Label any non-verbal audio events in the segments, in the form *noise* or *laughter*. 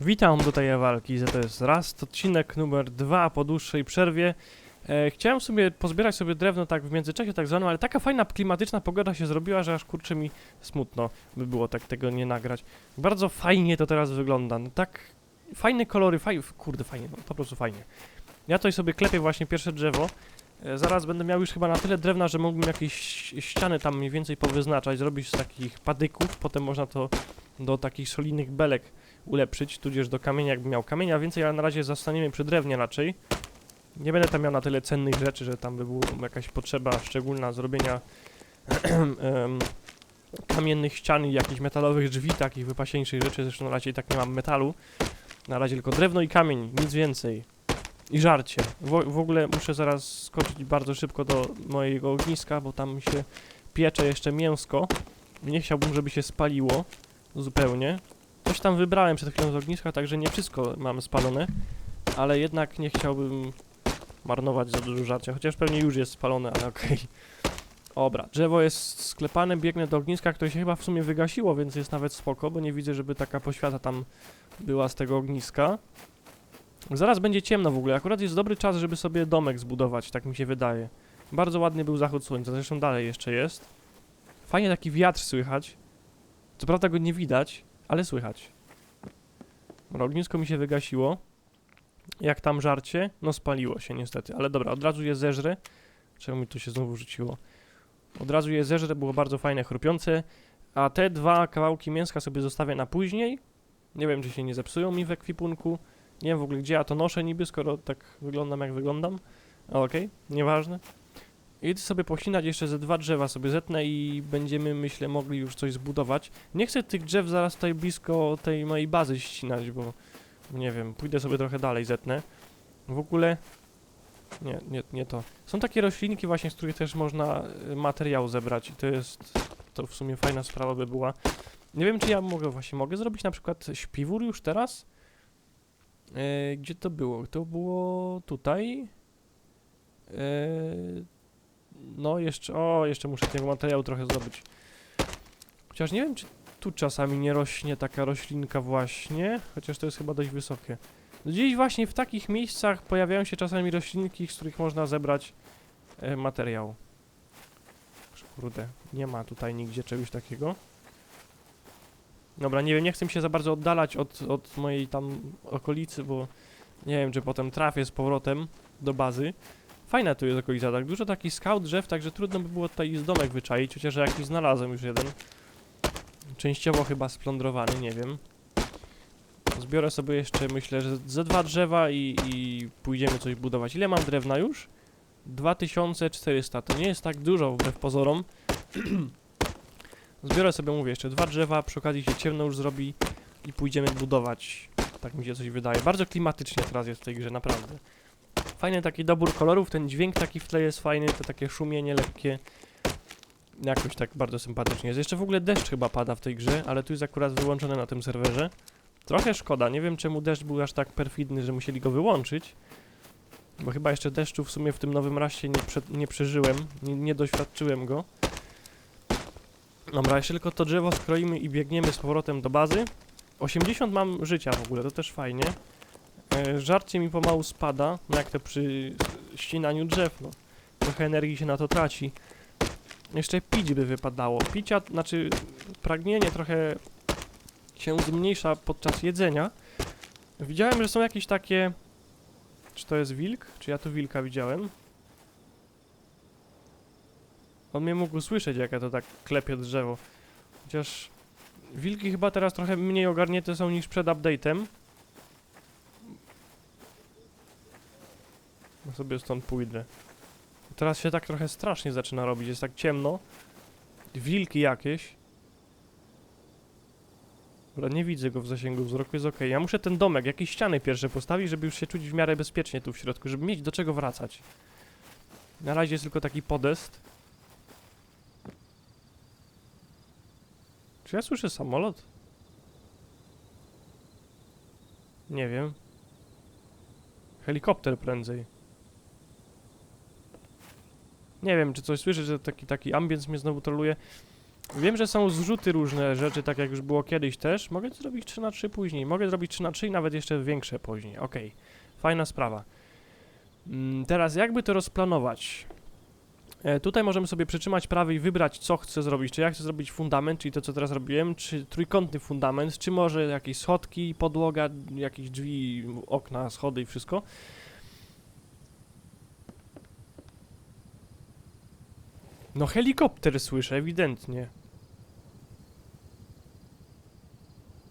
Witam tutaj walki, to jest raz, odcinek numer dwa po dłuższej przerwie. E, chciałem sobie pozbierać sobie drewno tak w międzyczasie tak zwanym, ale taka fajna klimatyczna pogoda się zrobiła, że aż kurczę mi smutno by było tak tego nie nagrać. Bardzo fajnie to teraz wygląda, no tak fajne kolory, faj, kurde fajnie, no, po prostu fajnie. Ja tutaj sobie klepię właśnie pierwsze drzewo. E, zaraz będę miał już chyba na tyle drewna, że mógłbym jakieś ściany tam mniej więcej powyznaczać, zrobić z takich padyków, potem można to do takich solidnych belek ulepszyć, tudzież do kamienia, jakbym miał kamienia więcej, ale na razie zostaniemy przy drewnie raczej. Nie będę tam miał na tyle cennych rzeczy, że tam by była jakaś potrzeba szczególna zrobienia *clears throat* kamiennych ścian i jakichś metalowych drzwi, takich wypasieńszych rzeczy, zresztą na razie tak nie mam metalu. Na razie tylko drewno i kamień, nic więcej. I żarcie. W, w ogóle muszę zaraz skoczyć bardzo szybko do mojego ogniska, bo tam się piecze jeszcze mięsko. Nie chciałbym, żeby się spaliło zupełnie. Coś tam wybrałem przed chwilą z ogniska, także nie wszystko mam spalone, ale jednak nie chciałbym marnować za dużo żarcia, chociaż pewnie już jest spalone, ale okej. Dobra, drzewo jest sklepane, biegnę do ogniska, które się chyba w sumie wygasiło, więc jest nawet spoko, bo nie widzę, żeby taka poświata tam była z tego ogniska. Zaraz będzie ciemno w ogóle, akurat jest dobry czas, żeby sobie domek zbudować, tak mi się wydaje. Bardzo ładny był zachód słońca, zresztą dalej jeszcze jest. Fajnie taki wiatr słychać. Co prawda go nie widać, ale słychać. Dobra, ognisko mi się wygasiło. Jak tam żarcie? No spaliło się niestety, ale dobra, od razu je zeżrę. Czemu mi tu się znowu rzuciło? Od razu je zeżrę, było bardzo fajne, chrupiące. A te dwa kawałki mięska sobie zostawię na później. Nie wiem, czy się nie zepsują mi w ekwipunku. Nie wiem w ogóle, gdzie ja to noszę niby, skoro tak wyglądam, jak wyglądam. Okej, nieważne. I sobie pościnać jeszcze ze dwa drzewa sobie zetnę i będziemy, myślę, mogli już coś zbudować. Nie chcę tych drzew zaraz tutaj blisko tej mojej bazy ścinać, bo nie wiem, pójdę sobie trochę dalej, zetnę. W ogóle... Nie, nie, nie to. Są takie roślinki właśnie, z których też można y, materiał zebrać i to jest... To w sumie fajna sprawa by była. Nie wiem, czy ja mogę właśnie, mogę zrobić na przykład śpiwór już teraz? E, gdzie to było? To było tutaj. E, no jeszcze, o, jeszcze muszę tego materiału trochę zdobyć. Chociaż nie wiem, czy tu czasami nie rośnie taka roślinka właśnie, chociaż to jest chyba dość wysokie. Gdzieś właśnie w takich miejscach pojawiają się czasami roślinki, z których można zebrać e, materiał. Kurde, nie ma tutaj nigdzie czegoś takiego. Dobra, nie wiem, nie chcę się za bardzo oddalać od, od mojej tam okolicy, bo nie wiem, czy potem trafię z powrotem do bazy. Fajna tu jest okolica, tak dużo takich skał, drzew, także trudno by było tutaj z domek wyczaić, chociaż jakiś znalazłem już jeden. Częściowo chyba splądrowany, nie wiem. Zbiorę sobie jeszcze, myślę, że ze dwa drzewa i, i pójdziemy coś budować. Ile mam drewna już? 2400, to nie jest tak dużo wbrew pozorom. *clears throat* Zbiorę sobie, mówię, jeszcze dwa drzewa, przy okazji się ciemno już zrobi i pójdziemy budować. Tak mi się coś wydaje. Bardzo klimatycznie teraz jest w tej grze, naprawdę. Fajny taki dobór kolorów, ten dźwięk taki w tle jest fajny, to takie szumienie lekkie. Jakoś tak bardzo sympatycznie jest. Jeszcze w ogóle deszcz chyba pada w tej grze, ale tu jest akurat wyłączony na tym serwerze. Trochę szkoda, nie wiem czemu deszcz był aż tak perfidny, że musieli go wyłączyć. Bo chyba jeszcze deszczu w sumie w tym nowym raście nie, prze, nie przeżyłem, nie, nie doświadczyłem go. Dobra, jeszcze tylko to drzewo skroimy i biegniemy z powrotem do bazy. 80 mam życia w ogóle, to też fajnie. E, żarcie mi pomału spada, no jak to przy ścinaniu drzew, no. Trochę energii się na to traci. Jeszcze pić by wypadało. Picia, znaczy pragnienie trochę się zmniejsza podczas jedzenia. Widziałem, że są jakieś takie... Czy to jest wilk? Czy ja tu wilka widziałem? On mnie mógł słyszeć, jak ja to tak klepię drzewo. Chociaż wilki chyba teraz trochę mniej ogarnięte są niż przed update'em. Ja sobie stąd pójdę. Teraz się tak trochę strasznie zaczyna robić, jest tak ciemno. Wilki jakieś. Dobra, nie widzę go w zasięgu wzroku, jest ok. Ja muszę ten domek, jakieś ściany pierwsze postawić, żeby już się czuć w miarę bezpiecznie tu w środku, żeby mieć do czego wracać. Na razie jest tylko taki podest. Czy ja słyszę samolot? Nie wiem. Helikopter prędzej. Nie wiem, czy coś słyszę, że taki, taki ambience mnie znowu troluje. Wiem, że są zrzuty różne rzeczy, tak jak już było kiedyś też. Mogę zrobić 3 na 3 później. Mogę zrobić 3 na 3 i nawet jeszcze większe później. Okej. Fajna sprawa. Mm, teraz jakby to rozplanować? E, tutaj możemy sobie przytrzymać prawy i wybrać, co chcę zrobić. Czy ja chcę zrobić fundament, czyli to, co teraz robiłem, czy trójkątny fundament, czy może jakieś schodki, podłoga, jakieś drzwi, okna, schody i wszystko. No helikopter słyszę, ewidentnie.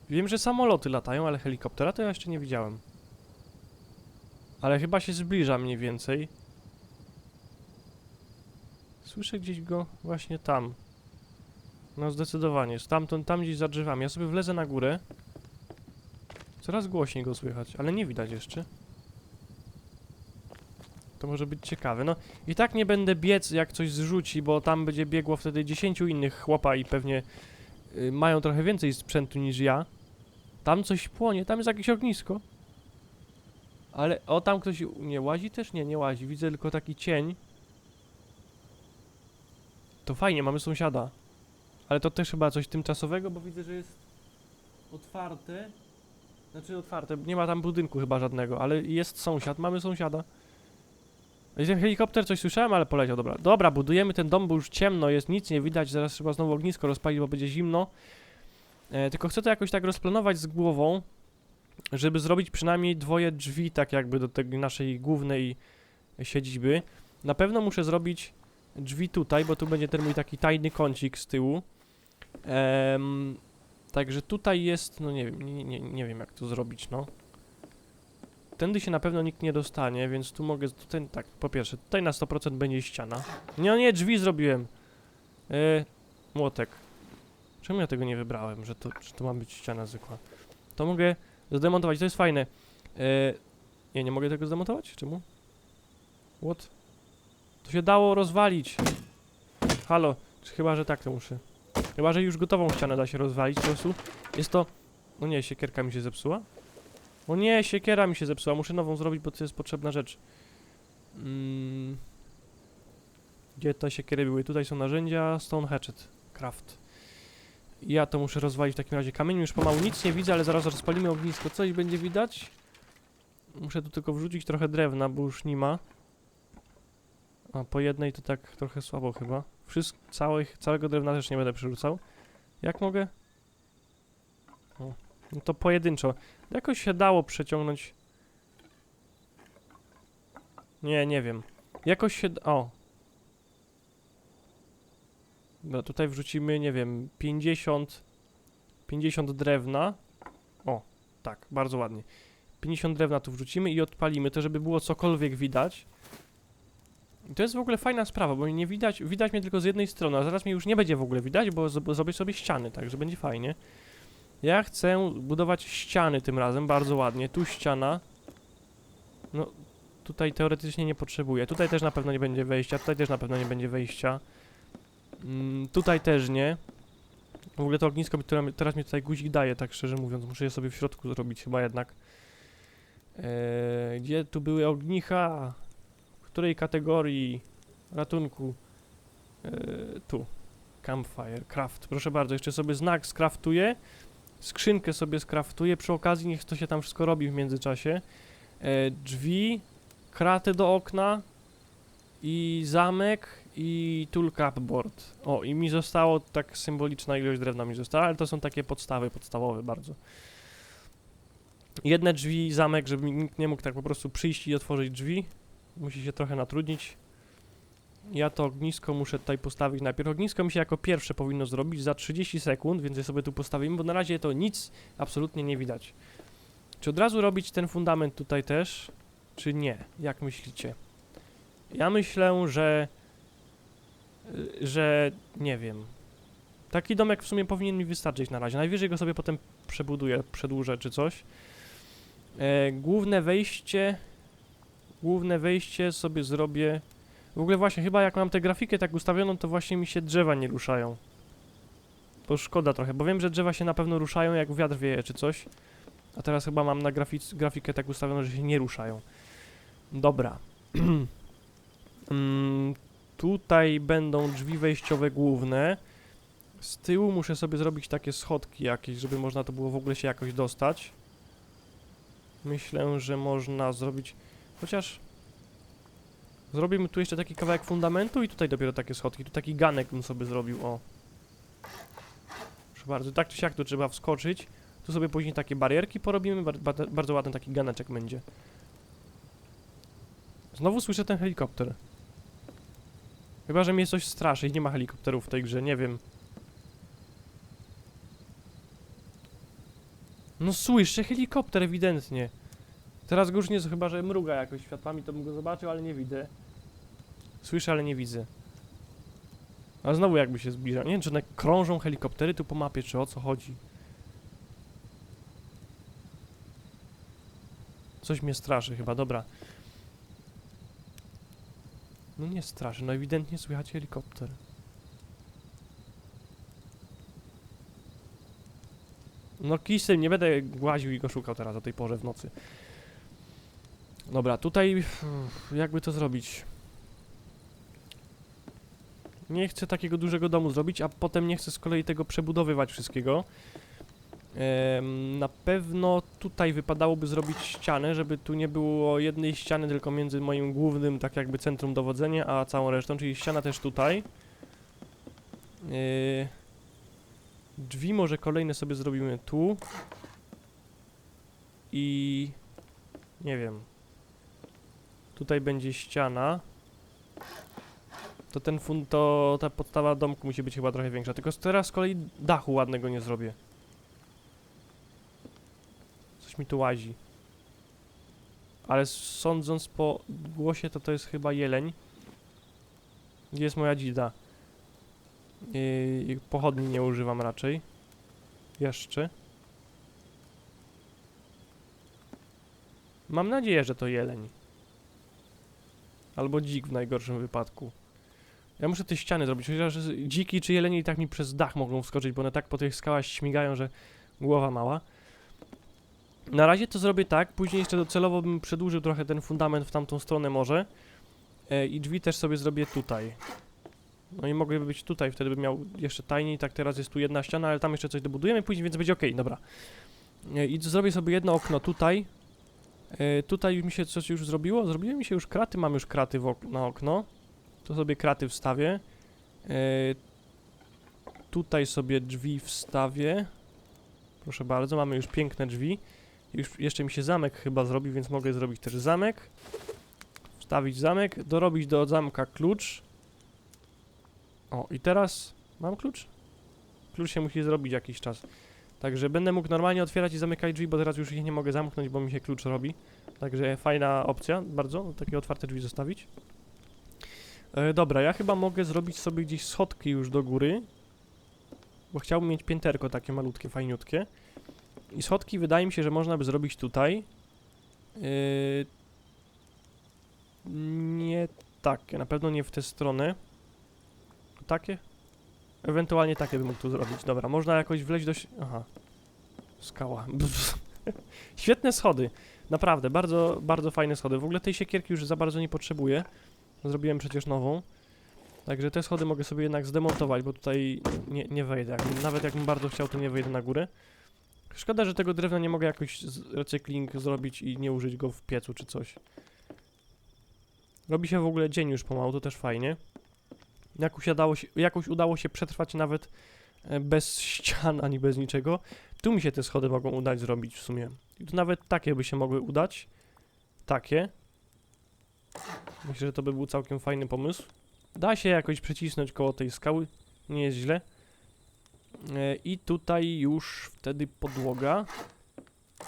Wiem, że samoloty latają, ale helikoptera to ja jeszcze nie widziałem. Ale chyba się zbliża mniej więcej. Słyszę gdzieś go właśnie tam. No zdecydowanie, stamtąd, tam gdzieś za drzewami. Ja sobie wlezę na górę. Coraz głośniej go słychać, ale nie widać jeszcze. To może być ciekawe. No i tak nie będę biec jak coś zrzuci, bo tam będzie biegło wtedy 10 innych chłopa i pewnie y, mają trochę więcej sprzętu niż ja. Tam coś płonie, tam jest jakieś ognisko. Ale, o tam ktoś, nie łazi też? Nie, nie łazi, widzę tylko taki cień. To fajnie, mamy sąsiada. Ale to też chyba coś tymczasowego, bo widzę, że jest otwarte. Znaczy otwarte, nie ma tam budynku chyba żadnego, ale jest sąsiad, mamy sąsiada. I helikopter coś słyszałem, ale poleciał, dobra. Dobra, budujemy ten dom, bo już ciemno jest, nic nie widać, zaraz trzeba znowu ognisko rozpalić, bo będzie zimno. E, tylko chcę to jakoś tak rozplanować z głową, żeby zrobić przynajmniej dwoje drzwi, tak jakby do tej naszej głównej siedziby. Na pewno muszę zrobić drzwi tutaj, bo tu będzie ten mój taki tajny kącik z tyłu. Em, także tutaj jest, no nie wiem, nie, nie, nie wiem jak to zrobić, no. Tędy się na pewno nikt nie dostanie, więc tu mogę, tutaj, tak, po pierwsze, tutaj na 100% będzie ściana. Nie, nie, drzwi zrobiłem. E, młotek. Czemu ja tego nie wybrałem, że to, że to ma być ściana zwykła? To mogę zdemontować, to jest fajne. E, nie, nie mogę tego zdemontować? Czemu? What? To się dało rozwalić. Halo, chyba, że tak to muszę. Chyba, że już gotową ścianę da się rozwalić po prostu. Jest to... No nie, siekierka mi się zepsuła. O nie, siekiera mi się zepsuła, muszę nową zrobić, bo to jest potrzebna rzecz. Mm. Gdzie te siekiery były? Tutaj są narzędzia, stone hatchet, craft. Ja to muszę rozwalić w takim razie kamieniem, już pomału nic nie widzę, ale zaraz rozpalimy ognisko, coś będzie widać. Muszę tu tylko wrzucić trochę drewna, bo już nie ma. A po jednej to tak trochę słabo chyba. Wszystko, całych, całego drewna też nie będę przerzucał. Jak mogę? No to pojedynczo. Jakoś się dało przeciągnąć. Nie, nie wiem. Jakoś się... O. No tutaj wrzucimy, nie wiem, 50... 50 drewna. O, tak, bardzo ładnie. 50 drewna tu wrzucimy i odpalimy to, żeby było cokolwiek widać. I to jest w ogóle fajna sprawa, bo nie widać, widać mnie tylko z jednej strony, a zaraz mnie już nie będzie w ogóle widać, bo zrobię sobie ściany, także będzie fajnie. Ja chcę budować ściany tym razem, bardzo ładnie. Tu ściana. No, tutaj teoretycznie nie potrzebuję. Tutaj też na pewno nie będzie wejścia, tutaj też na pewno nie będzie wejścia. Mm, tutaj też nie. W ogóle to ognisko, które teraz mi tutaj guzik daje, tak szczerze mówiąc. Muszę je sobie w środku zrobić chyba jednak. Eee, gdzie tu były ognicha? W której kategorii ratunku? Eee, tu. Campfire, craft. Proszę bardzo, jeszcze sobie znak skraftuję. Skrzynkę sobie skraftuję. Przy okazji niech to się tam wszystko robi w międzyczasie. E, drzwi, kraty do okna i zamek i tool cupboard. O, i mi zostało tak symboliczna ilość drewna mi została, ale to są takie podstawy, podstawowe bardzo. Jedne drzwi, zamek, żeby nikt nie mógł tak po prostu przyjść i otworzyć drzwi. Musi się trochę natrudnić. Ja to ognisko muszę tutaj postawić najpierw. Ognisko mi się jako pierwsze powinno zrobić za 30 sekund, więc je sobie tu postawimy, bo na razie to nic absolutnie nie widać. Czy od razu robić ten fundament tutaj też, czy nie? Jak myślicie? Ja myślę, że... że... nie wiem. Taki domek w sumie powinien mi wystarczyć na razie. Najwyżej go sobie potem przebuduję, przedłużę czy coś. E, główne wejście... Główne wejście sobie zrobię... W ogóle właśnie, chyba jak mam tę grafikę tak ustawioną, to właśnie mi się drzewa nie ruszają. To szkoda trochę, bo wiem, że drzewa się na pewno ruszają, jak wiatr wieje czy coś. A teraz chyba mam na grafic- grafikę tak ustawioną, że się nie ruszają. Dobra. *clears throat* mm, tutaj będą drzwi wejściowe główne. Z tyłu muszę sobie zrobić takie schodki jakieś, żeby można to było w ogóle się jakoś dostać. Myślę, że można zrobić... Chociaż... Zrobimy tu jeszcze taki kawałek fundamentu i tutaj dopiero takie schodki. Tu taki ganek bym sobie zrobił, o. Proszę bardzo, tak czy siak tu trzeba wskoczyć. Tu sobie później takie barierki porobimy, bar ba- bardzo ładny taki ganeczek będzie. Znowu słyszę ten helikopter. Chyba, że mnie coś straszy i nie ma helikopterów w tej grze, nie wiem. No słyszę helikopter ewidentnie. Teraz go już nie, chyba że mruga jakoś światłami, to bym go zobaczył, ale nie widzę. Słyszę, ale nie widzę. A znowu jakby się zbliża. Nie wiem, czy one krążą helikoptery tu po mapie, czy o co chodzi. Coś mnie straszy chyba, dobra. No nie straszy, no ewidentnie słychać helikopter. No kisem, nie będę łaził i go szukał teraz o tej porze w nocy. Dobra, tutaj jakby to zrobić? Nie chcę takiego dużego domu zrobić, a potem nie chcę z kolei tego przebudowywać wszystkiego. Na pewno tutaj wypadałoby zrobić ścianę, żeby tu nie było jednej ściany tylko między moim głównym, tak jakby centrum dowodzenia, a całą resztą, czyli ściana też tutaj. Yy, drzwi może kolejne sobie zrobimy tu. I... nie wiem. Tutaj będzie ściana. To ten fun, to ta podstawa domku musi być chyba trochę większa. Tylko teraz z kolei dachu ładnego nie zrobię. Coś mi tu łazi. Ale sądząc po głosie, to to jest chyba jeleń. Gdzie jest moja dzida? Yy, pochodni nie używam raczej. Jeszcze. Mam nadzieję, że to jeleń. Albo dzik w najgorszym wypadku. Ja muszę te ściany zrobić, chociaż dziki czy jelenie i tak mi przez dach mogą wskoczyć, bo one tak po tych skałach śmigają, że głowa mała. Na razie to zrobię tak, później jeszcze docelowo bym przedłużył trochę ten fundament w tamtą stronę może. E, I drzwi też sobie zrobię tutaj. No i mogłyby być tutaj, wtedy bym miał jeszcze tajniej, tak teraz jest tu jedna ściana, ale tam jeszcze coś dobudujemy później, więc będzie ok, dobra. E, I zrobię sobie jedno okno tutaj. E, tutaj mi się coś już zrobiło, zrobiły mi się już kraty, mam już kraty ok na okno. To sobie kraty wstawię. E, tutaj sobie drzwi wstawię. Proszę bardzo, mamy już piękne drzwi. Już jeszcze mi się zamek chyba zrobi, więc mogę zrobić też zamek. Wstawić zamek, dorobić do zamka klucz. O, i teraz mam klucz? Klucz się musi zrobić jakiś czas. Także będę mógł normalnie otwierać i zamykać drzwi, bo teraz już ich nie mogę zamknąć, bo mi się klucz robi. Także fajna opcja, bardzo, takie otwarte drzwi zostawić. E, dobra, ja chyba mogę zrobić sobie gdzieś schodki już do góry. Bo chciałbym mieć pięterko takie malutkie, fajniutkie. I schodki wydaje mi się, że można by zrobić tutaj. Yy, nie takie, na pewno nie w tę stronę. Takie? Ewentualnie takie bym mógł tu zrobić. Dobra, można jakoś wleźć do... Aha. Skała. *laughs* Świetne schody. Naprawdę, bardzo, bardzo fajne schody. W ogóle tej siekierki już za bardzo nie potrzebuję. Zrobiłem przecież nową. Także te schody mogę sobie jednak zdemontować, bo tutaj nie, nie wejdę. Nawet jakbym bardzo chciał, to nie wejdę na górę. Szkoda, że tego drewna nie mogę jakoś z recykling zrobić i nie użyć go w piecu czy coś. Robi się w ogóle dzień już pomału, to też fajnie. Jakoś udało się, jakoś udało się przetrwać nawet e, bez ścian ani bez niczego. Tu mi się te schody mogą udać zrobić w sumie. I tu nawet takie by się mogły udać. Takie. Myślę, że to by był całkiem fajny pomysł. Da się jakoś przycisnąć koło tej skały. Nie jest źle. E, I tutaj już wtedy podłoga.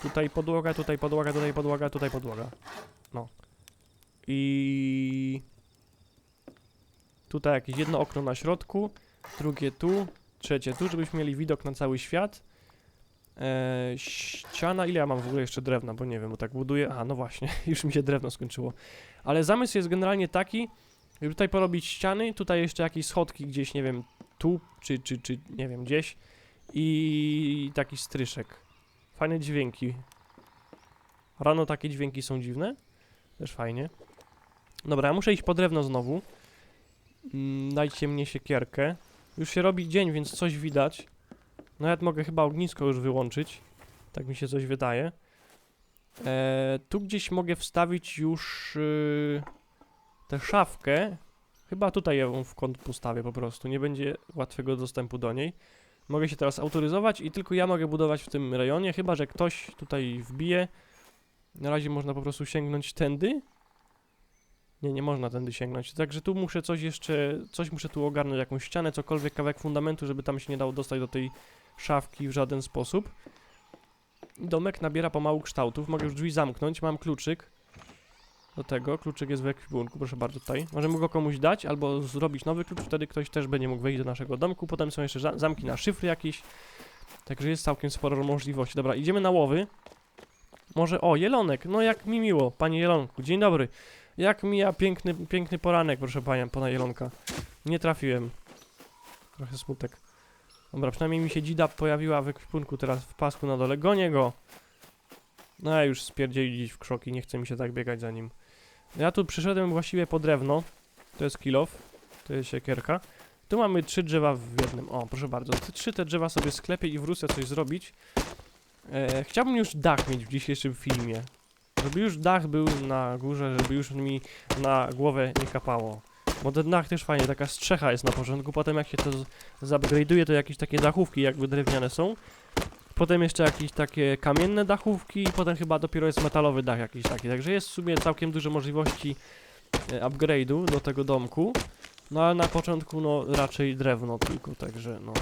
Tutaj podłoga, tutaj podłoga, tutaj podłoga, tutaj podłoga. No. I tutaj jakieś jedno okno na środku, drugie tu, trzecie tu, żebyśmy mieli widok na cały świat. E, ściana, ile ja mam w ogóle jeszcze drewna, bo nie wiem, bo tak buduję. Aha, no właśnie, *laughs* już mi się drewno skończyło. Ale zamysł jest generalnie taki, żeby tutaj porobić ściany, tutaj jeszcze jakieś schodki gdzieś, nie wiem, tu, czy, czy, czy nie wiem, gdzieś. I taki stryszek. Fajne dźwięki. Rano takie dźwięki są dziwne. Też fajnie. Dobra, ja muszę iść po drewno znowu. Mm, dajcie mnie siekierkę. Już się robi dzień, więc coś widać. Nawet mogę chyba ognisko już wyłączyć. Tak mi się coś wydaje. E, tu gdzieś mogę wstawić już yy, tę szafkę. Chyba tutaj ją w kąt postawię po prostu. Nie będzie łatwego dostępu do niej. Mogę się teraz autoryzować i tylko ja mogę budować w tym rejonie, chyba że ktoś tutaj wbije. Na razie można po prostu sięgnąć tędy. Nie, nie można tędy sięgnąć. Także tu muszę coś jeszcze, coś muszę tu ogarnąć, jakąś ścianę, cokolwiek, kawałek fundamentu, żeby tam się nie dało dostać do tej szafki w żaden sposób. Domek nabiera pomału kształtów. Mogę już drzwi zamknąć, mam kluczyk do tego. Kluczyk jest w ekwipunku, proszę bardzo tutaj. Możemy go komuś dać albo zrobić nowy klucz, wtedy ktoś też będzie mógł wejść do naszego domku. Potem są jeszcze za- zamki na szyfry jakieś. Także jest całkiem sporo możliwości. Dobra, idziemy na łowy. Może, o, jelonek, no jak mi miło, panie jelonku, dzień dobry. Jak mija piękny, piękny poranek, proszę pana, pana jelonka. Nie trafiłem. Trochę smutek. Dobra, przynajmniej mi się dzida pojawiła w ekwipunku teraz w pasku na dole. Gonię go. No ja już spierdzieli w krzoki, nie chce mi się tak biegać za nim. Ja tu przyszedłem właściwie po drewno. To jest kilof, to jest siekierka. Tu mamy trzy drzewa w jednym. O, proszę bardzo. Te trzy te drzewa sobie sklepię i wrócę coś zrobić. E, chciałbym już dach mieć w dzisiejszym filmie. Żeby już dach był na górze, żeby już mi na głowę nie kapało. Bo ten dach też fajnie, taka strzecha jest na początku, potem jak się to zupgrade'uje, to jakieś takie dachówki jakby drewniane są. Potem jeszcze jakieś takie kamienne dachówki i potem chyba dopiero jest metalowy dach jakiś taki. Także jest w sumie całkiem dużo możliwości e, upgrade'u do tego domku. No ale na początku no raczej drewno tylko, także no.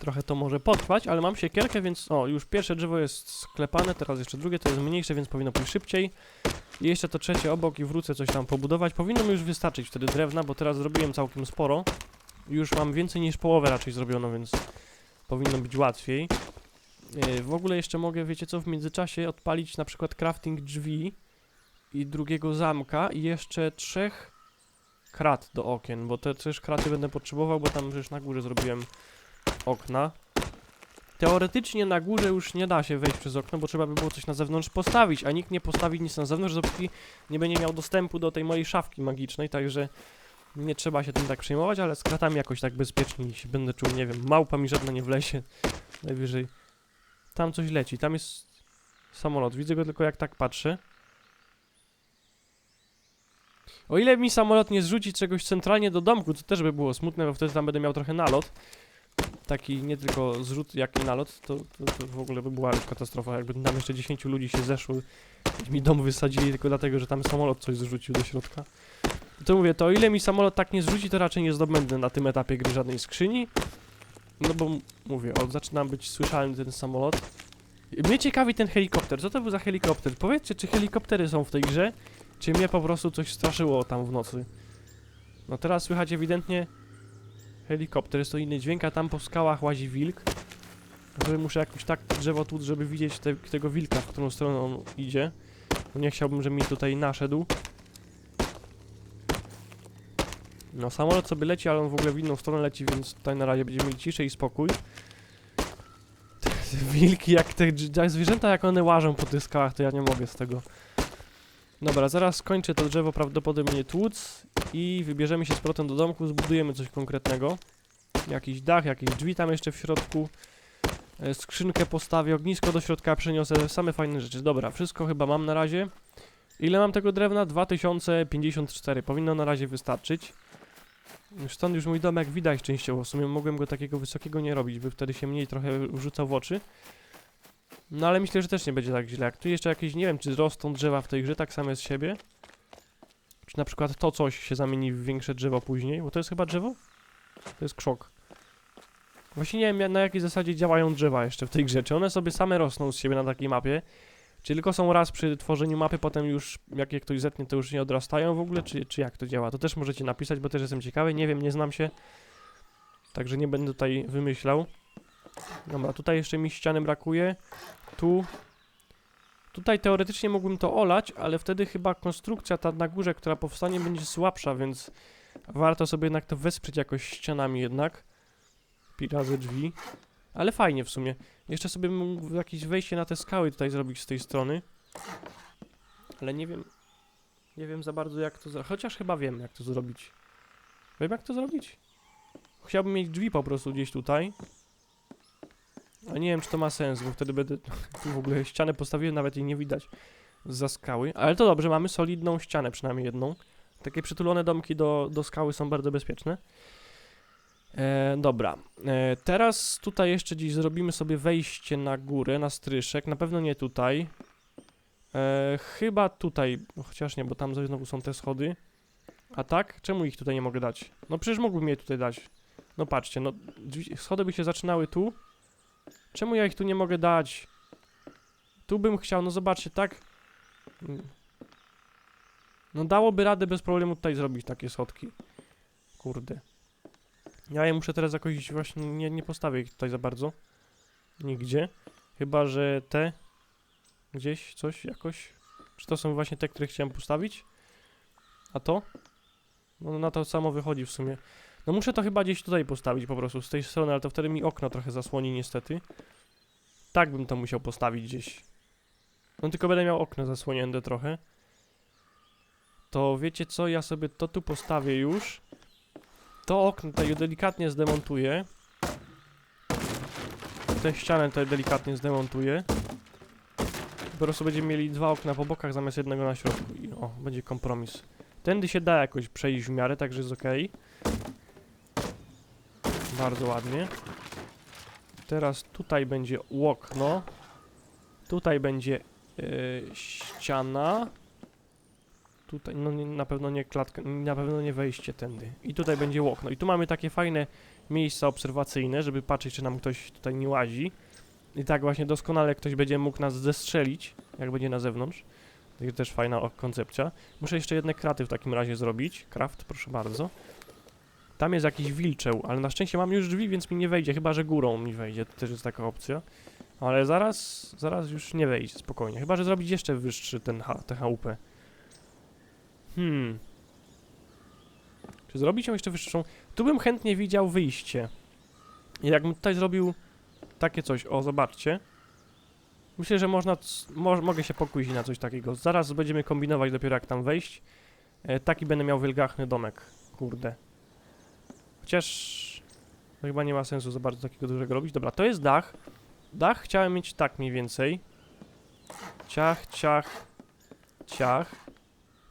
Trochę to może potrwać, ale mam siekierkę, więc o, już pierwsze drzewo jest sklepane, teraz jeszcze drugie, to jest mniejsze, więc powinno pójść szybciej. I jeszcze to trzecie obok i wrócę coś tam pobudować. Powinno mi już wystarczyć wtedy drewna, bo teraz zrobiłem całkiem sporo. Już mam więcej niż połowę raczej zrobiono, więc powinno być łatwiej. Yy, w ogóle jeszcze mogę, wiecie co, w międzyczasie odpalić na przykład crafting drzwi i drugiego zamka i jeszcze trzech krat do okien, bo te też kraty będę potrzebował, bo tam już na górze zrobiłem okna. Teoretycznie na górze już nie da się wejść przez okno, bo trzeba by było coś na zewnątrz postawić, a nikt nie postawi nic na zewnątrz, dopóki nie będzie miał dostępu do tej mojej szafki magicznej, także nie trzeba się tym tak przejmować, ale z kratami jakoś tak bezpieczniej się będę czuł, nie wiem, małpa mi żadna nie wlezie, *laughs* najwyżej. Tam coś leci, tam jest samolot, widzę go tylko jak tak patrzę. O ile mi samolot nie zrzuci czegoś centralnie do domku, to też by było smutne, bo wtedy tam będę miał trochę nalot. Taki nie tylko zrzut, jak i nalot, to, to, to w ogóle by była już katastrofa, jakby tam jeszcze 10 ludzi się zeszło i mi dom wysadzili tylko dlatego, że tam samolot coś zrzucił do środka. To mówię, to o ile mi samolot tak nie zrzuci, to raczej nie zdobędę na tym etapie gry żadnej skrzyni. No bo mówię, o, zaczynam być słyszalny ten samolot. Mnie ciekawi ten helikopter. Co to był za helikopter? Powiedzcie, czy helikoptery są w tej grze, czy mnie po prostu coś straszyło tam w nocy. No teraz słychać ewidentnie helikopter, jest to inny dźwięk, a tam po skałach łazi wilk. Sobie muszę jakoś tak drzewo tłuc, żeby widzieć te, tego wilka, w którą stronę on idzie. Bo nie chciałbym, żeby mi tutaj naszedł. No samolot sobie leci, ale on w ogóle w inną stronę leci, więc tutaj na razie będziemy mieli ciszę i spokój. Te, te wilki, jak te, jak zwierzęta, jak one łażą po tych skałach, to ja nie mogę z tego. Dobra, zaraz skończę to drzewo prawdopodobnie tłuc i wybierzemy się z powrotem do domku, zbudujemy coś konkretnego. Jakiś dach, jakieś drzwi tam jeszcze w środku. E, Skrzynkę postawię, ognisko do środka przeniosę, same fajne rzeczy. Dobra, wszystko chyba mam na razie. Ile mam tego drewna? 2054. Powinno na razie wystarczyć. Stąd już mój domek widać częściowo. W sumie mogłem go takiego wysokiego nie robić, by wtedy się mniej trochę rzucał w oczy. No ale myślę, że też nie będzie tak źle. Jak tu jeszcze jakieś, nie wiem, czy rosną drzewa w tej grze tak same z siebie. Czy na przykład to coś się zamieni w większe drzewo później, bo to jest chyba drzewo? To jest krzok. Właśnie nie wiem na jakiej zasadzie działają drzewa jeszcze w tej grze. Czy one sobie same rosną z siebie na takiej mapie? Czy tylko są raz przy tworzeniu mapy, potem już jak je ktoś zetnie, to już nie odrastają w ogóle? Czy, czy jak to działa? To też możecie napisać, bo też jestem ciekawy. Nie wiem, nie znam się. Także nie będę tutaj wymyślał. Dobra, tutaj jeszcze mi ściany brakuje. Tu. Tutaj teoretycznie mógłbym to olać, ale wtedy chyba konstrukcja ta na górze, która powstanie, będzie słabsza, więc warto sobie jednak to wesprzeć jakoś ścianami jednak. Pi razy drzwi. Ale fajnie w sumie. Jeszcze sobie mógł jakieś wejście na te skały tutaj zrobić z tej strony. Ale nie wiem. Nie wiem za bardzo jak to zrobić. Chociaż chyba wiem jak to zrobić. Wiem jak to zrobić? chciałbym mieć drzwi po prostu gdzieś tutaj. A nie wiem, czy to ma sens, bo wtedy będę *laughs* w ogóle ścianę postawiłem, nawet jej nie widać za skały. Ale to dobrze, mamy solidną ścianę, przynajmniej jedną. Takie przytulone domki do, do skały są bardzo bezpieczne. E, dobra, e, teraz tutaj jeszcze dziś zrobimy sobie wejście na górę, na stryszek. Na pewno nie tutaj. E, chyba tutaj, no chociaż nie, bo tam znowu są te schody. A tak? Czemu ich tutaj nie mogę dać? No przecież mógłbym je tutaj dać. No patrzcie, no schody by się zaczynały tu. Czemu ja ich tu nie mogę dać? Tu bym chciał, no zobaczcie, tak? No dałoby radę bez problemu tutaj zrobić takie schodki. Kurde. Ja je muszę teraz jakoś właśnie, nie, nie postawię ich tutaj za bardzo. Nigdzie. Chyba, że te gdzieś coś jakoś. Czy to są właśnie te, które chciałem postawić? A to? No na to samo wychodzi w sumie. No muszę to chyba gdzieś tutaj postawić po prostu z tej strony, ale to wtedy mi okno trochę zasłoni niestety. Tak bym to musiał postawić gdzieś. No tylko będę miał okno zasłonięte trochę. To wiecie co, ja sobie to tu postawię już. To okno tutaj delikatnie zdemontuję. Tę ścianę tutaj delikatnie zdemontuję. Po prostu będziemy mieli dwa okna po bokach zamiast jednego na środku i o, będzie kompromis. Tędy się da jakoś przejść w miarę, także jest ok. Bardzo ładnie. Teraz tutaj będzie okno. Tutaj będzie yy, ściana. Tutaj, no nie, na pewno nie klatka, na pewno nie wejście tędy. I tutaj będzie okno. I tu mamy takie fajne miejsca obserwacyjne, żeby patrzeć, czy nam ktoś tutaj nie łazi. I tak właśnie doskonale ktoś będzie mógł nas zestrzelić, jak będzie na zewnątrz. To też fajna koncepcja. Muszę jeszcze jedne kraty w takim razie zrobić. Kraft, proszę bardzo. Tam jest jakiś wilczeł, ale na szczęście mam już drzwi, więc mi nie wejdzie, chyba że górą mi wejdzie, to też jest taka opcja. Ale zaraz, zaraz już nie wejdzie, spokojnie. Chyba, że zrobić jeszcze wyższy ten ha, tę chałupę. Hmm. Czy zrobić ją jeszcze wyższą? Tu bym chętnie widział wyjście. Jakbym tutaj zrobił takie coś, o zobaczcie. Myślę, że można, mo mogę się pokusić na coś takiego. Zaraz będziemy kombinować dopiero jak tam wejść. E, taki będę miał wielgachny domek, kurde. Chociaż no chyba nie ma sensu za bardzo takiego dużego robić. Dobra, to jest dach. Dach chciałem mieć tak mniej więcej. Ciach, ciach, ciach.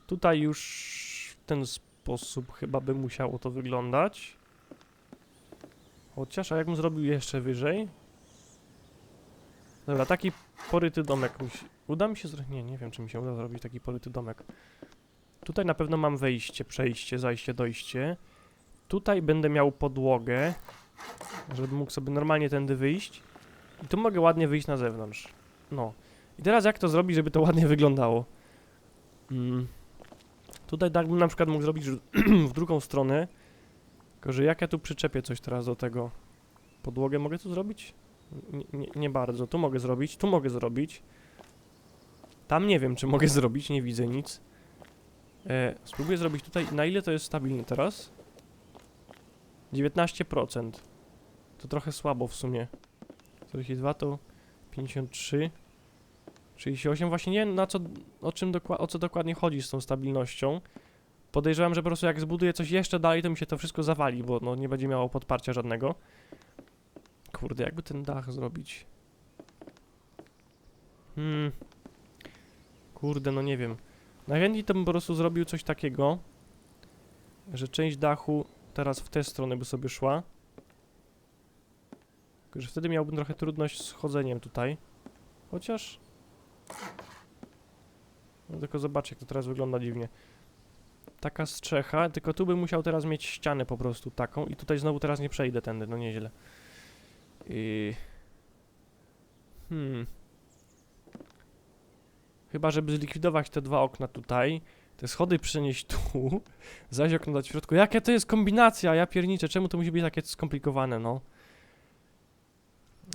Tutaj już w ten sposób chyba by musiało to wyglądać. Chociaż, a jakbym zrobił jeszcze wyżej? Dobra, taki poryty domek musi... Uda mi się zrobić... Nie, nie wiem, czy mi się uda zrobić taki poryty domek. Tutaj na pewno mam wejście, przejście, zajście, dojście. Tutaj będę miał podłogę, żeby mógł sobie normalnie tędy wyjść. I tu mogę ładnie wyjść na zewnątrz. No. I teraz jak to zrobić, żeby to ładnie wyglądało? Mm. Tutaj tak bym na przykład mógł zrobić *clears throat* w drugą stronę. Tylko, że jak ja tu przyczepię coś teraz do tego? Podłogę mogę tu zrobić? Nie, nie, nie bardzo. Tu mogę zrobić, tu mogę zrobić. Tam nie wiem, czy mogę *laughs* zrobić, nie widzę nic. E, spróbuję zrobić tutaj. Na ile to jest stabilne teraz? 19%. To trochę słabo w sumie. 42 to 53. 38. Właśnie nie wiem na co, o czym o co dokładnie chodzi z tą stabilnością. Podejrzewam, że po prostu jak zbuduję coś jeszcze dalej, to mi się to wszystko zawali, bo no, nie będzie miało podparcia żadnego. Kurde, jakby ten dach zrobić? Hmm. Kurde, no nie wiem. Najchętniej to bym po prostu zrobił coś takiego, że część dachu teraz w tę stronę by sobie szła. Tylko, że wtedy miałbym trochę trudność z chodzeniem tutaj. Chociaż... No tylko zobaczcie, jak to teraz wygląda dziwnie. Taka strzecha, tylko tu bym musiał teraz mieć ścianę po prostu taką i tutaj znowu teraz nie przejdę tędy, no nieźle. I... Hmm... Chyba, żeby zlikwidować te dwa okna tutaj, te schody przenieść tu, *laughs* zaś okno dać w środku. Jakie to jest kombinacja? Ja pierniczę, czemu to musi być takie skomplikowane, no?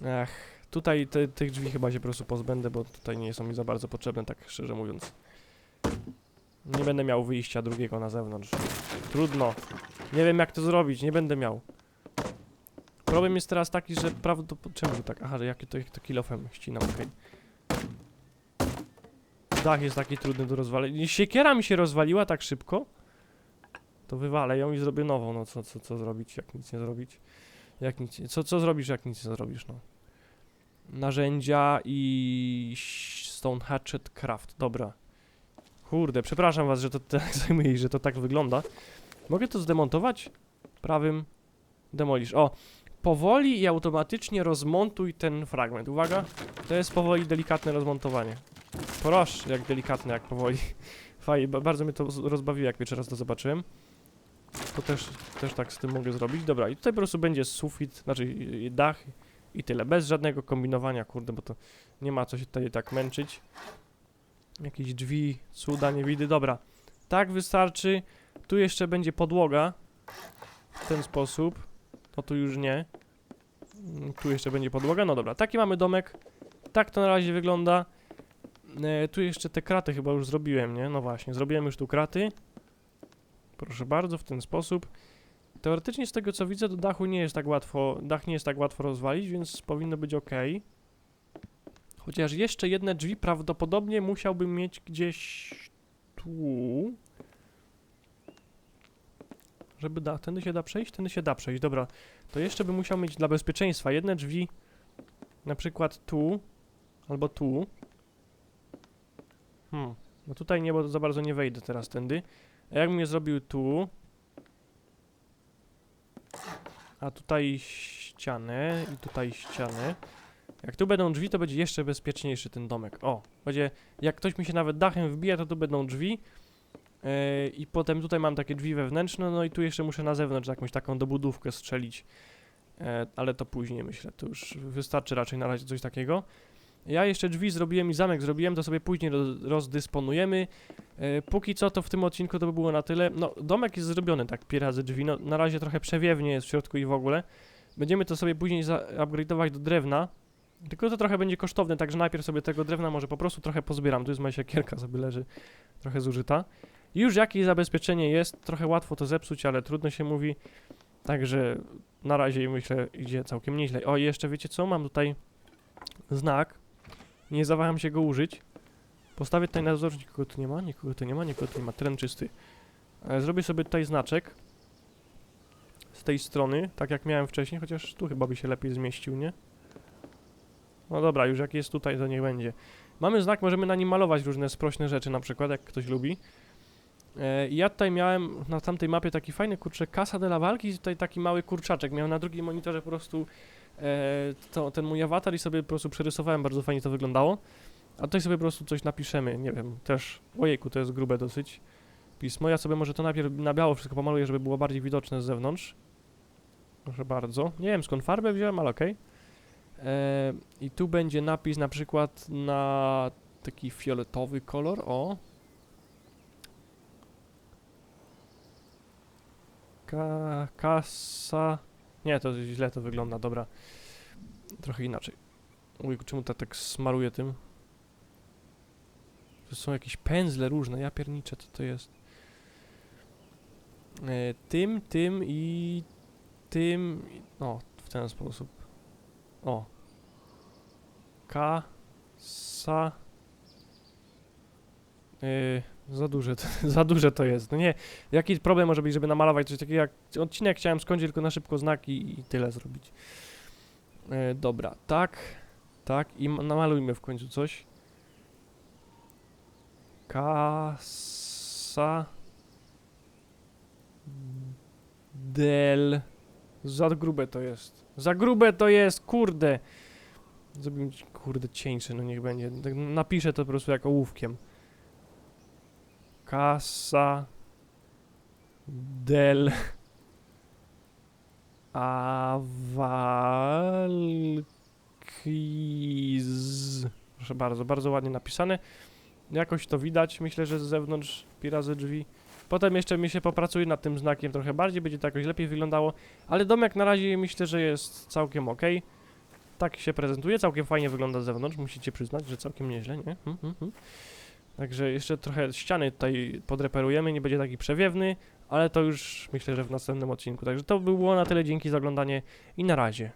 Ech, tutaj te, tych drzwi chyba się po prostu pozbędę, bo tutaj nie są mi za bardzo potrzebne, tak szczerze mówiąc. Nie będę miał wyjścia drugiego na zewnątrz. Trudno. Nie wiem jak to zrobić, nie będę miał. Problem jest teraz taki, że prawdopodobnie... Czemu tak? Aha, że jakie to, jak to kilofem ścinam, okej. Dach jest taki trudny do rozwalenia. Siekiera mi się rozwaliła tak szybko. to wywalę ją i zrobię nową, no co, co, co zrobić, jak nic nie zrobić? Jak nic, co, co zrobisz, jak nic nie zrobisz, no? Narzędzia i Stone Hatchet Craft, dobra. Kurde, przepraszam was, że to tak *laughs* zajmuje i że to tak wygląda. Mogę to zdemontować? Prawym demolisz. O, powoli i automatycznie rozmontuj ten fragment. Uwaga, to jest powoli delikatne rozmontowanie. Proszę, jak delikatne, jak powoli. *laughs* Fajnie, ba- bardzo mnie to rozbawiło, jak pierwszy raz to zobaczyłem. To też, też tak z tym mogę zrobić. Dobra, i tutaj po prostu będzie sufit, znaczy dach i tyle. Bez żadnego kombinowania, kurde, bo to nie ma co się tutaj tak męczyć. Jakieś drzwi, cuda, nie widy. Dobra, tak wystarczy. Tu jeszcze będzie podłoga. W ten sposób. To tu już nie. Mm, Tu jeszcze będzie podłoga. No dobra, taki mamy domek. Tak to na razie wygląda. E, tu jeszcze te kraty chyba już zrobiłem, nie? No właśnie, zrobiłem już tu kraty. Proszę bardzo, w ten sposób. Teoretycznie z tego co widzę, do dachu nie jest tak łatwo, dach nie jest tak łatwo rozwalić, więc powinno być ok. Chociaż jeszcze jedne drzwi prawdopodobnie musiałbym mieć gdzieś tu. Żeby da, tędy się da przejść? Tędy się da przejść, dobra. To jeszcze bym musiał mieć dla bezpieczeństwa jedne drzwi na przykład tu albo tu. Hmm, no tutaj nie, bo za bardzo nie wejdę teraz tędy. A jakbym je zrobił tu, a tutaj ścianę i tutaj ścianę. Jak tu będą drzwi, to będzie jeszcze bezpieczniejszy ten domek. O, będzie, jak ktoś mi się nawet dachem wbije, to tu będą drzwi. Yy, I potem tutaj mam takie drzwi wewnętrzne, no i tu jeszcze muszę na zewnątrz jakąś taką dobudówkę strzelić. E, ale to później myślę, to już wystarczy raczej na razie coś takiego. Ja jeszcze drzwi zrobiłem i zamek zrobiłem, to sobie później roz, rozdysponujemy. E, póki co to w tym odcinku to by było na tyle. No, domek jest zrobiony tak razy drzwi, no na razie trochę przewiewnie jest w środku i w ogóle. Będziemy to sobie później upgrade'ować do drewna. Tylko to trochę będzie kosztowne, także najpierw sobie tego drewna może po prostu trochę pozbieram. Tu jest moja siekierka, *laughs* sobie leży trochę zużyta. Już jakieś zabezpieczenie jest, trochę łatwo to zepsuć, ale trudno się mówi. Także na razie myślę idzie całkiem nieźle. O, jeszcze wiecie co? Mam tutaj znak. Nie zawaham się go użyć. Postawię tutaj na dozorze, nikogo tu nie ma, nikogo tu nie ma, nikogo tu nie ma, teren czysty. E, Zrobię sobie tutaj znaczek z tej strony, tak jak miałem wcześniej, chociaż tu chyba by się lepiej zmieścił, nie? No dobra, już jak jest tutaj, to niech będzie. Mamy znak, możemy na nim malować różne sprośne rzeczy, na przykład, jak ktoś lubi. E, i ja tutaj miałem na tamtej mapie taki fajny, kurczę, Casa de la Walki i tutaj taki mały kurczaczek. Miałem na drugim monitorze po prostu to, ten mój awatar i sobie po prostu przerysowałem, bardzo fajnie to wyglądało. A tutaj sobie po prostu coś napiszemy, nie wiem, też, ojejku, to jest grube dosyć pismo. Ja sobie może to najpierw na biało wszystko pomaluję, żeby było bardziej widoczne z zewnątrz. Proszę bardzo. Nie wiem skąd farbę wziąłem, ale okej. E, I tu będzie napis na przykład na taki fioletowy kolor, o. Ka kasa... Nie, to źle to wygląda, dobra. Trochę inaczej. Ujku, czemu ta tak smaruje tym? To są jakieś pędzle różne, ja pierniczę, co to jest? E, tym, tym i tym... i- O, w ten sposób. O. K... Sa... Yy, za duże, to, *laughs* za duże to jest. No nie, jaki problem może być, żeby namalować coś takiego jak... Odcinek chciałem skończyć tylko na szybko znaki i tyle zrobić. Yy, dobra, tak, tak i ma- namalujmy w końcu coś. Kasa... Del... Za grube to jest. Za grube to jest, kurde! Zrobimy, kurde, cieńsze, no niech będzie. Tak Napiszę to po prostu jako ołówkiem. Kasa del Awalkiz. Proszę bardzo, bardzo ładnie napisane. Jakoś to widać, myślę, że z zewnątrz pirazy drzwi. Potem jeszcze mi się popracuje nad tym znakiem trochę bardziej, będzie to jakoś lepiej wyglądało. Ale domek na razie myślę, że jest całkiem ok. Tak się prezentuje, całkiem fajnie wygląda z zewnątrz, musicie przyznać, że całkiem nieźle, nie? Hmm, hmm, hmm. Także jeszcze trochę ściany tutaj podreperujemy, nie będzie taki przewiewny, ale to już myślę, że w następnym odcinku. Także to by było na tyle, dzięki za oglądanie i na razie.